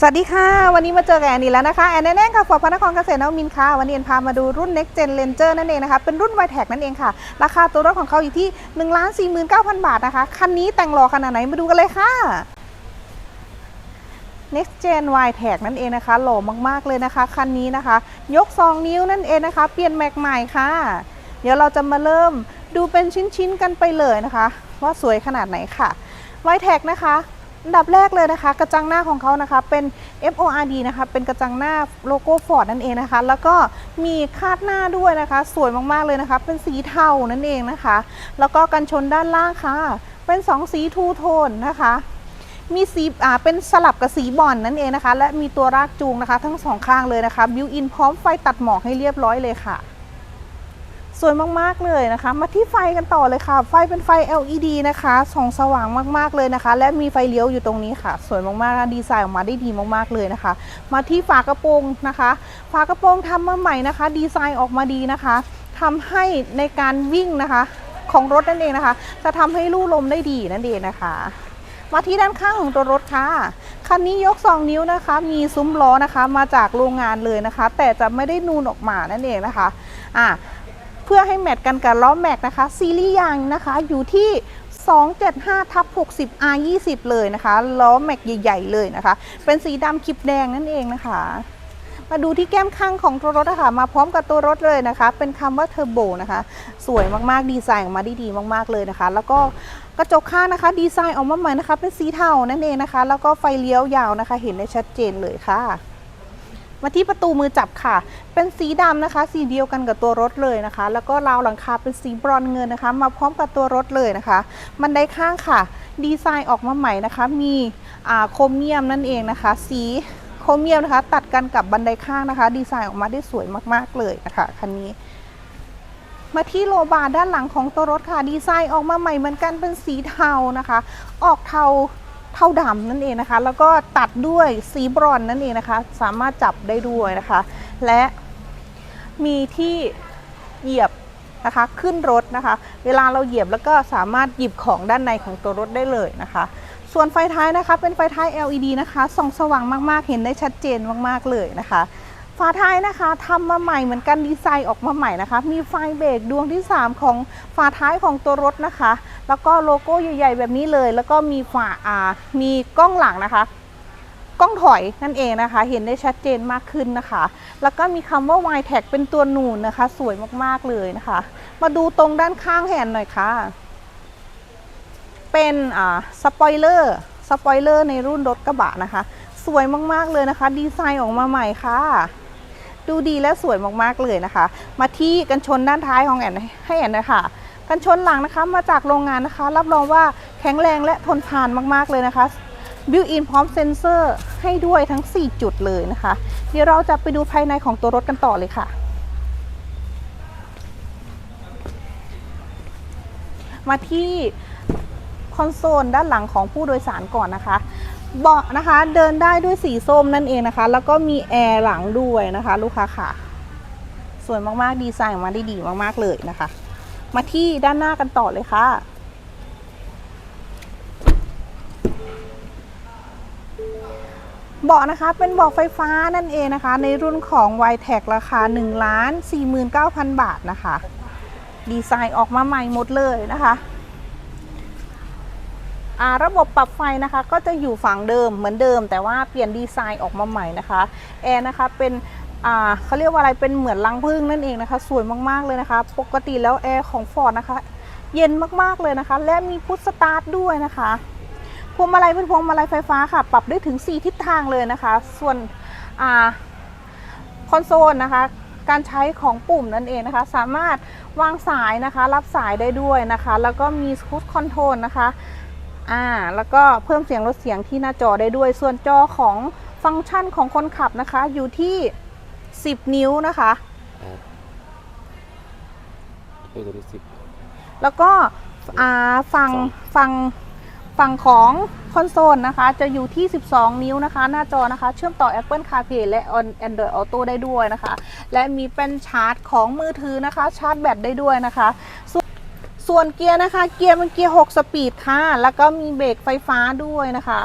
สวัสดีค่ะ วันนี้มาเจอกับแอนนี่แล้วนะคะแอนแน่ๆค่ะฟอร์ดพระนครเกษตรนวมินค่ะ วันนี้แอนพามาดูรุ่น Next Gen Ranger นั่นเองนะคะ เป็นรุ่น y t e c นั่นเองค่ะ ราคาตัวรถของเขาอยู่ที่ 1 4 9 0 0 0 บาทนะคะ คันนี้แต่งหล่อขนาดไหนมาดูกันเลยค่ะ Next Gen y t e c นั่นเองนะคะ หล่อมากๆเลยนะคะ คันนี้นะคะ ยก 2 นิ้วนั่นเองนะคะ เปลี่ยนแม็กใหม่ค่ะ เดี๋ยวเราจะมาเริ่มดูเป็นชิ้นๆกันไปเลยนะคะ ว่าสวยขนาดไหนค่ะ y t e c นะคะ อันดับแรกเลยนะคะ กระจังหน้าของเขานะคะเป็น FORD นะคะเป็นกระจังหน้าโลโก้ Ford นั่นเองนะคะ แล้วก็มีคาดหน้าด้วยนะคะ สวยมากๆเลยนะคะ เป็นสีเทานั่นเองนะคะ แล้วก็กันชนด้านล่างค่ะ เป็น 2 สีทูโทนนะคะมีสีอ่าเป็นสลับกับสีบอลนั่นเองนะคะ และมีตัวรากจูงนะคะ ทั้งสองข้างเลยนะคะบิวอินพร้อมไฟตัดหมอกให้เรียบร้อยเลยค่ะ สวยมากๆเลยนะคะ มาที่ไฟกันต่อเลยค่ะ ไฟเป็นไฟ LED นะคะส่องสว่างมากๆเลยนะคะ และมีไฟเลี้ยวอยู่ตรงนี้ค่ะ สวยมากๆดีไซน์ออกมาได้ดีมากๆเลยนะคะ มาที่ฝากระโปรงนะคะ ฝากระโปรงทำมาใหม่นะคะ ดีไซน์ออกมาดีนะคะทำให้ในการวิ่งนะคะของรถนั่นเองนะคะ จะทำให้ลู่ลมได้ดีนั่นเองนะคะ มาที่ด้านข้างของตัวรถค่ะคันนี้ยก 2 นิ้วนะคะ มีซุ้มล้อนะคะ มาจากโรงงานเลยนะคะ แต่จะไม่ได้นูนออกมานั่นเองนะคะ อะ เพื่อให้แมทกันกับล้อแม็กนะคะ ซีรีส์ยางนะคะอยู่ที่ 275ทับ60 R 20 เลยนะคะ ล้อแม็กใหญ่ ๆ เลยนะคะ เป็นสีดำคลิปแดงนั่นเองนะคะ มาดูที่แก้มข้างของตัวรถนะคะมาพร้อมกับตัวรถเลยนะคะ เป็นคำว่าเทอร์โบนะคะ สวยมากๆ ดีไซน์ออกมาด้ดีมาก ๆ เลยนะคะ แล้วก็กระจกข้างนะคะ ดีไซน์ออกมาใหม่นะคะ เป็นสีเทานั่นเองนะคะ แล้วก็ไฟเลี้ยวยาวนะคะ เห็นได้ชัดเจนเลยค่ะ มาที่ประตูมือจับค่ะ เป็นสีดำนะคะ สีเดียวกันกับตัวรถเลยนะคะ แล้วก็ราวหลังคาเป็นสีบรอนเงินนะคะ มาพร้อมกับตัวรถเลยนะคะบันไดข้างค่ะ ดีไซน์ออกมาใหม่นะคะ มีโครเมียมนั่นเองนะคะ สีโครเมียมนะคะ ตัดกันกับบันไดข้างนะคะ ดีไซน์ออกมาได้สวยมากๆเลยนะคะคันนี้มาที่โลบาร์ด้านหลังของตัวรถค่ะ ดีไซน์ออกมาใหม่เหมือนกันเป็นสีเทานะคะ ออกเทา เทาดำนั่นเองนะคะ แล้วก็ตัดด้วยสีบรอนนั่นเองนะคะ สามารถจับได้ด้วยนะคะ และมีที่เหยียบนะคะขึ้นรถนะคะ เวลาเราเหยียบแล้วก็สามารถหยิบของด้านในของตัวรถได้เลยนะคะ ส่วนไฟท้ายนะคะเป็นไฟท้าย LED นะคะส่องสว่างมากๆ เห็นได้ชัดเจนมากๆเลยนะคะ ฝาท้ายนะคะทำมาใหม่เหมือนกันดีไซน์ออกมาใหม่นะคะ มีไฟเบรกดวงที่ 3 ของฝาท้ายของตัวรถนะคะ แล้วก็โลโก้ใหญ่ ๆ แบบนี้เลย แล้วก็มีฝาอ่ามีกล้องหลังนะคะกล้องถอยนั่นเองนะคะ เห็นได้ชัดเจนมากขึ้นนะคะ แล้วก็มีคำว่า y t a g เป็นตัวหนูนนะคะ สวยมากๆเลยนะคะ มาดูตรงด้านข้างแฮนหน่อยค่ะ เป็นอ่าสปอยเลอร์สปอยเลอร์ในรุ่นรถกระบะนะคะ สวยมากๆเลยนะคะ ดีไซน์ออกมาใหม่ค่ะ ดูดีและสวยมากๆเลยนะคะ มาที่กันชนด้านท้ายของแอนให้แอนนะคะกันชนหลังนะคะมาจากโรงงานนะคะ รับรองว่าแข็งแรงและทนทานมากๆเลยนะคะบิวอินพร้อมเซ็นเซอร์ให้ด้วยทั้ง 4 จุดเลยนะคะ เดี๋ยวเราจะไปดูภายในของตัวรถกันต่อเลยค่ะ มาที่คอนโซลด้านหลังของผู้โดยสารก่อนนะคะ เบาะนะคะเดินได้ด้วยสีส้มนั่นเองนะคะ แล้วก็มีแอร์หลังด้วยนะคะ ลูกค้าค่ะ สวยมากๆดีไซน์ออกมาได้ดีมากๆเลยนะคะ มาที่ด้านหน้ากันต่อเลยค่ะเบาะนะคะเป็นเบาะไฟฟ้านั่นเองนะคะ ในรุ่นของ y t e c ราคา1 4 9 0 0 0 บาทนะคะ ดีไซน์ออกมาใหม่หมดเลยนะคะ ระบบปรับไฟนะคะก็จะอยู่ฝั่งเดิมเหมือนเดิม แต่ว่าเปลี่ยนดีไซน์ออกมาใหม่นะคะแอร์นะคะเป็นเขาเรียกว่าอะไรเป็นเหมือนรังผึ้งนั่นเองนะคะ สวยมากๆเลยนะคะ ปกติแล้วแอร์ของ Ford นะคะเย็นมากๆเลยนะคะ และมีพุทสตาร์ทด้วยนะคะพวงมาลัยเป็นพวงมาลัยไฟฟ้าค่ะ ปรับได้ถึง 4 ทิศทางเลยนะคะ ส่วนอคอนโซลนะคะ การใช้ของปุ่มนั่นเองนะคะ สามารถวางสายนะคะ รับสายได้ด้วยนะคะ แล้วก็มีสกูตคอนโทรลนะคะ อ่าแล้วก็เพิ่มเสียงลดเสียงที่หน้าจอได้ด้วย ส่วนจอของฟังก์ชันของคนขับนะคะ อยู่ที่ 10 นิ้วนะคะครับเออตัวที่สิบแล้วก็อ่าฝั่งสองฝั่งฝั่งของคอนโซลนะคะ จะอยู่ที่ 12 นิ้วนะคะ หน้าจอนะคะ เชื่อมต่อ Apple CarPlay และ Android Auto ได้ด้วยนะคะ และมีเป็นชาร์จของมือถือนะคะ ชาร์จแบตได้ด้วยนะคะ ส่วนเกียร์นะคะ เกียร์เป็นเกียร์ 6 สปีดค่ะ แล้วก็มีเบรกไฟฟ้าด้วยนะคะ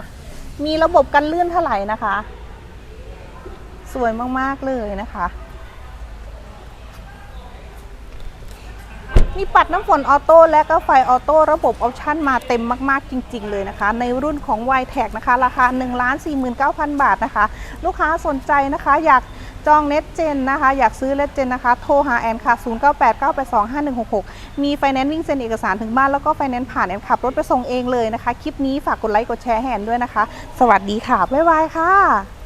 มีระบบกันลื่นถลายนะคะ สวยมาก ๆ เลยนะคะ มีปัดน้ำฝนออโต้และก็ไฟออโต้ระบบออปชั่นมาเต็มมาก ๆ จริง ๆ เลยนะคะ ในรุ่นของ y t แทนะคะ ราคา 1 4 9 0 0 0 บาทนะคะ ลูกค้าสนใจนะคะอยาก จองเน็ตเจนนะคะ อยากซื้อเน็ตเจนนะคะ โทรหาแอนค่ะ 0989825166 มีไฟแนนซ์วิ่งเซ็นเอกสารถึงบ้านแล้วก็ไฟแนนซ์ผ่านแอนขับรถไปส่งเองเลยนะคะ คลิปนี้ฝากกดไลค์กดแชร์แอนด้วยนะคะ สวัสดีค่ะ บ๊ายบายค่ะ